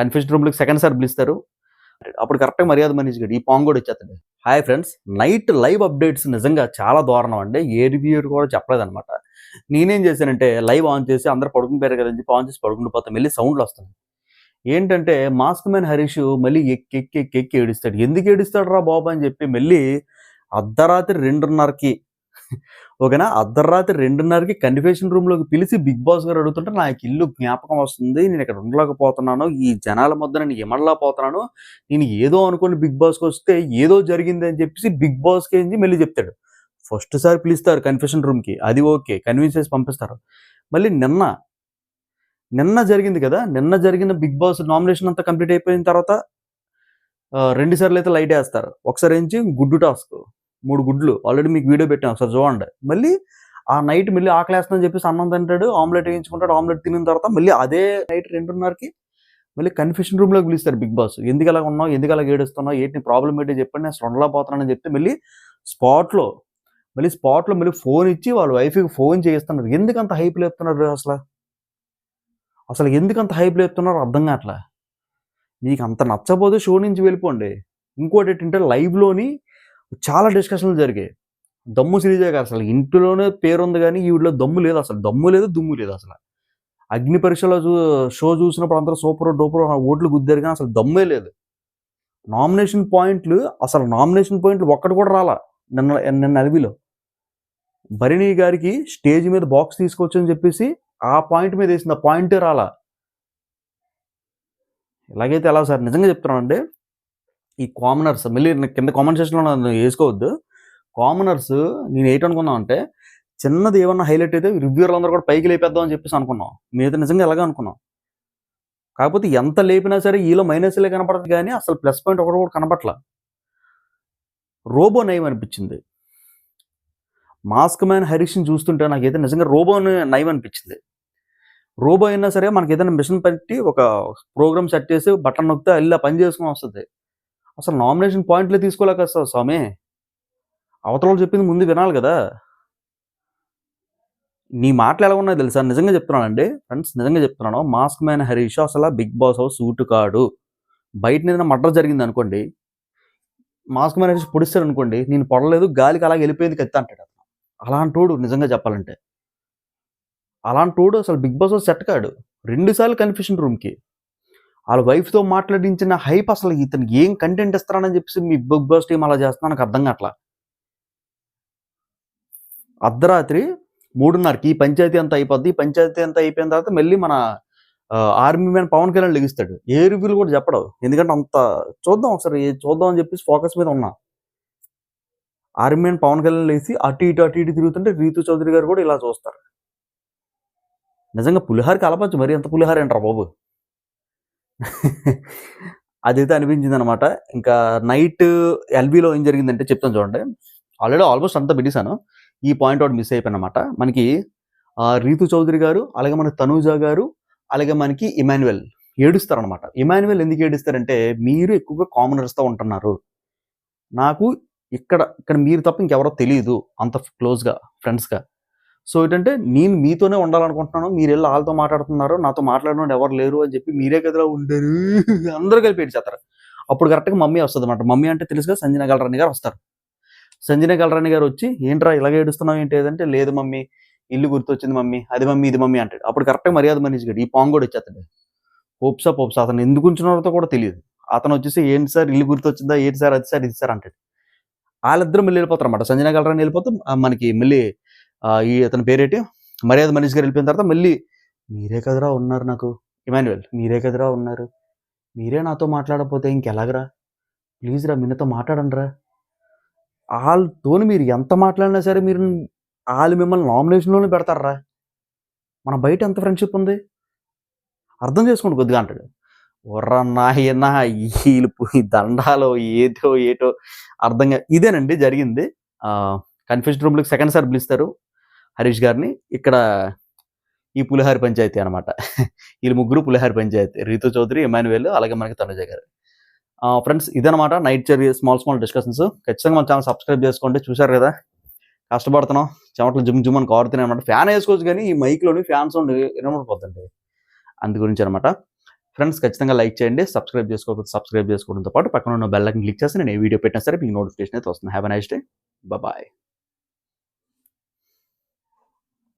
Confused రూమ్లకు second sir పిలుస్తారు. అప్పుడు కరెక్ట్గా మర్యాద మనీష్ ఈ పాంగ్ కూడా వచ్చేస్తాడు. Hi friends night live updates నిజంగా చాలా దారుణం అండి. ఏ రివ్యూర్ కూడా చెప్పలేదన్నమాట. నేనేం చేశానంటే లైవ్ ఆన్ చేసి అందరు పడుకుని పేరు చెప్పి ఆన్ చేసి పడుకుని పోతాం మళ్ళీ సౌండ్లు వస్తుంది ఏంటంటే మాస్క్ మ్యాన్ హరీష్ మళ్ళీ ఎక్కి ఎక్కి ఎక్కి ఎక్కి ఏడుస్తాడు. ఎందుకు ఏడుస్తాడు రా బాబు అని చెప్పి మళ్ళీ అర్ధరాత్రి రెండున్నరకి ఓకేనా? అర్ధరాత్రి రెండున్నరకి కన్ఫెషన్ రూమ్లోకి పిలిచి బిగ్ బాస్ గారు అడుగుతుంటే నాకు ఇల్లు జ్ఞాపకం వస్తుంది నేను ఇక్కడ ఉండలేకపోతున్నాను ఈ జనాల మధ్య నేను ఎమడలా పోతున్నాను నేను ఏదో అనుకుని బిగ్ బాస్కి వస్తే ఏదో జరిగింది అని చెప్పేసి బిగ్ బాస్కి ఏంచి మళ్ళీ చెప్తాడు. ఫస్ట్ సారి పిలుస్తారు కన్ఫెషన్ రూమ్కి అది ఓకే కన్విన్స్ చేసి పంపిస్తారు. మళ్ళీ నిన్న నిన్న జరిగింది కదా నిన్న జరిగిన బిగ్ బాస్ నామినేషన్ అంతా కంప్లీట్ అయిపోయిన తర్వాత రెండు సార్లు అయితే లైట్ వేస్తారు. ఒకసారి ఏంచి గుడ్డు టాస్క్. మూడు గుడ్లు. ఆల్రెడీ మీకు వీడియో పెట్టాం ఒకసారి చూడండి. మళ్ళీ ఆ నైట్ మళ్ళీ ఆకలేస్తుందని చెప్పేసి అన్నం తింటాడు ఆమ్లెట్ వేయించుకుంటాడు ఆమ్లెట్ తినిన తర్వాత మళ్ళీ అదే నైట్ రెండున్నరకి మళ్ళీ కన్ఫ్యూషన్ రూమ్లోకి పిలుస్తారు బిగ్ బాస్. ఎందుకు అలా ఉన్నావు ఎందుకు అలా ఏడుస్తున్నావు ఏంటి ప్రాబ్లం ఏంటి చెప్పండి నేను సొండలా పోతున్నానని చెప్తే మళ్ళీ స్పాట్లో మళ్ళీ స్పాట్లో మళ్ళీ ఫోన్ ఇచ్చి వాళ్ళ వైఫ్కి ఫోన్ చేయిస్తున్నారు. ఎందుకంత హైప్ లేపుతున్నారు అసలు? అసలు ఎందుకు అంత హైప్ లేపుతున్నారు అర్థం కావట్లా? మీకు అంత నచ్చపోతే షో నుంచి వెళ్ళిపోండి. ఇంకోటి ఏంటంటే లైవ్లోని చాలా డిస్కషన్లు జరిగాయి. దమ్ము సిరీజే కాదు అసలు. ఇంట్లోనే పేరు ఉంది కానీ ఈవిడలో దమ్ము లేదు అసలు. దమ్ము లేదు దుమ్ము లేదు అసలు. అగ్ని పరీక్షలో చూ షో చూసినప్పుడు అందరూ సూపర్ డూపర్ ఓట్లు గుద్దారు కానీ అసలు దమ్మే లేదు. నామినేషన్ పాయింట్లు అసలు నామినేషన్ పాయింట్లు ఒక్కటి కూడా రాలా నిన్న నిన్న అడవిలో. భరిణి గారికి స్టేజ్ మీద బాక్స్ తీసుకొచ్చని చెప్పేసి ఆ పాయింట్ మీద వేసింది. ఆ పాయింటే రాలా. ఇలాగైతే ఎలా సార్? నిజంగా చెప్తున్నానండి. ఈ కామనర్స్ మళ్ళీ కింద కామెంట్ సెక్షన్లో నన్ను వేసుకోవద్దు. కామనర్స్ నేను ఏంటనుకున్నాం అంటే చిన్నది ఏమన్నా హైలైట్ అయితే రివ్యూర్లు అందరూ కూడా పైకి లేపేద్దాం అని చెప్పేసి అనుకున్నాం. మీద నిజంగా ఎలాగ అనుకున్నాం. కాకపోతే ఎంత లేపినా సరే ఈలో మైనస్లే కనపడదు కానీ అసలు ప్లస్ పాయింట్ ఒకటి కూడా కనపట్ల. రోబో నయం అనిపించింది. మాస్క్ మ్యాన్ హరీష్ని చూస్తుంటే నాకైతే నిజంగా రోబో నయం అనిపించింది. రోబో అయినా సరే మనకి ఏదైనా మిషన్ పెట్టి ఒక ప్రోగ్రామ్ సెట్ చేసి బటన్ నొక్కితే వెళ్ళి పని చేసుకుని వస్తుంది. అసలు నామినేషన్ పాయింట్లే తీసుకోలేక వస్తుంది స్వామి. అవతల చెప్పింది ముందు వినాలి కదా. నీ మాటలు ఎలా ఉన్నాయి తెలుసా? నిజంగా చెప్తున్నానండి. ఫ్రెండ్స్ నిజంగా చెప్తున్నాను. మాస్క్ మ్యాన్ హరీష్ అసలు బిగ్ బాస్ హౌస్ సూటు కాడు. బయట ఏదైనా మర్డర్ జరిగింది అనుకోండి మాస్క్ మ్యాన్ హరీష్ పొడిస్తాడు అనుకోండి నేను పొడలేదు గాలికి అలాగే వెళ్ళిపోయింది కత్తి అంటాడు అతను. అలాంటోడు నిజంగా చెప్పాలంటే. అలాంటోడు అసలు బిగ్ బాస్ సెట్ కాడు. రెండుసార్లు కన్ఫ్యూషన్ రూమ్కి. వాళ్ళ వైఫ్తో మాట్లాడించిన హైప్ అసలు ఇతను ఏం కంటెంట్ ఇస్తారని చెప్పేసి మీ బిగ్ బాస్ టీం అలా చేస్తున్నా నాకు అర్థం కావట్లా. అర్ధరాత్రి మూడున్నరకి ఈ పంచాయతీ అంతా అయిపోద్ది ఈ పంచాయతీ అంతా అయిపోయిన తర్వాత మళ్ళీ మన ఆర్మీ మ్యాన్ పవన్ కళ్యాణ్ లెగిస్తాడు. ఏ రివ్యూలు కూడా చెప్పడు. ఎందుకంటే అంత చూద్దాం ఒకసారి చూద్దాం అని చెప్పేసి ఫోకస్ మీద ఉన్నా. ఆర్మీ మ్యాన్ పవన్ కళ్యాణ్ లేచి అటు ఇటు అటు ఇటు తిరుగుతుంటే రీతు చౌదరి గారు కూడా ఇలా చూస్తారు. నిజంగా పులిహారకి అలపచ్చు మరి ఎంత పులిహార అంటారా బాబు? అదైతే అనిపించింది అనమాట ఇంకా నైట్ ఎల్బీలో ఏం జరిగిందంటే చెప్తాను చూడండి. ఆల్రెడీ ఆల్మోస్ట్ అంతా పెట్టేశాను ఈ పాయింట్ అవుట్ మిస్ అయిపోయాను అనమాట మనకి రీతు చౌదరి గారు అలాగే మనకి తనూజ గారు అలాగే మనకి ఇమాన్యువల్ ఏడుస్తారనమాట. ఇమాన్యువల్ ఎందుకు ఏడుస్తారంటే మీరు ఎక్కువగా కామనర్స్తో ఉంటున్నారు. నాకు ఇక్కడ ఇక్కడ మీరు తప్ప ఇంకెవరో తెలియదు అంత క్లోజ్గా ఫ్రెండ్స్గా. సో ఏంటంటే నేను మీతోనే ఉండాలనుకుంటున్నాను మీరు వెళ్ళి వాళ్ళతో మాట్లాడుతున్నారు నాతో మాట్లాడిన ఎవరు లేరు అని చెప్పి మీరే కదలా ఉండరు. అందరూ కలిపి ఏడ్చేస్తారు. అప్పుడు కరెక్ట్గా మమ్మీ వస్తుంది అనమాట మమ్మీ అంటే తెలుసుగా సంజన గల్రాని గారు వస్తారు. సంజన గల్రాని గారు వచ్చి ఏంట్రా ఇలాగ ఏడుస్తున్నావు ఏంటి ఏదంటే లేదు మమ్మీ ఇల్లు గుర్తొచ్చింది మమ్మీ అది మమ్మీ ఇది మమ్మీ అంటాడు. అప్పుడు కరెక్ట్గా మర్యాద మనిషి గడి ఈ పాంగోడు కూడా వచ్చేస్తాడు. పోప్సా పోప్సా అతను ఎందుకు ఉంచినారో కూడా తెలియదు. అతను వచ్చేసి ఏంటి సార్ ఇల్లు గుర్తొచ్చిందా? ఏంటి సార్? అది సార్ ఇది సార్ అంటాడు. వాళ్ళిద్దరు మళ్ళీ వెళ్ళిపోతారు అనమాట సంజన గల్రాని వెళ్ళిపోతే మనకి మళ్ళీ ఈ అతని పేరేటి? మర్యాద మనీష్ గారు వెళ్ళిపోయిన తర్వాత మళ్ళీ మీరే కదరా ఉన్నారు నాకు? ఇమాన్యువల్ మీరే కదరా ఉన్నారు? మీరే నాతో మాట్లాడకపోతే ఇంకెలాగరా? ప్లీజ్ రా మీతో మాట్లాడండి రా. వాళ్ళతోని మీరు ఎంత మాట్లాడినా సరే మీరు వాళ్ళు మిమ్మల్ని నామినేషన్లోనే పెడతారా? మన బయట ఎంత ఫ్రెండ్షిప్ ఉంది? అర్థం చేసుకోండి కొద్దిగా అంటాడు. ఒర్రన్నాయన ఈలుపు వీళ్ళు పోయి దండాలో ఏటో ఏటో అర్థంగా ఇదేనండి జరిగింది. కన్ఫ్యూజన్ రూమ్లకు సెకండ్ సార్ పిలుస్తారు. హరీష్ గారిని ఇక్కడ ఈ పులిహారి పంచాయతీ అనమాట వీళ్ళు ముగ్గురు పులిహారి పంచాయతీ. రీతు చౌదరి ఎమాన్యువేల్ అలాగే మనకి తనుజ గారు. ఫ్రెండ్స్ ఇదనమాట నైట్ చర్య స్మాల్ స్మాల్ డిస్కషన్స్. ఖచ్చితంగా మన ఛానల్ సబ్స్క్రైబ్ చేసుకోండి. చూశారు కదా? కష్టపడుతున్నాం. చెమటలు జిమ్ జిమ్ అని కారుతున్నాయి అనమాట ఫ్యాన్ వేసుకోవచ్చు కానీ ఈ మైక్లోని ఫ్యాన్ సౌండ్ వినబడిపోతుంది అందు గురించి అనమాట ఫ్రెండ్స్ ఖచ్చితంగా లైక్ చేయండి. సబ్స్క్రైబ్ చేసుకోకపోతే సబ్స్క్రైబ్ చేసుకోవడంతో పాటు పక్కన ఉన్న బెల్లకి క్లిక్ చేసి నేను ఏ వీడియో పెట్టినా సరే మీకు నోటిఫికేషన్ అయితే వస్తుంది. Have nice day bye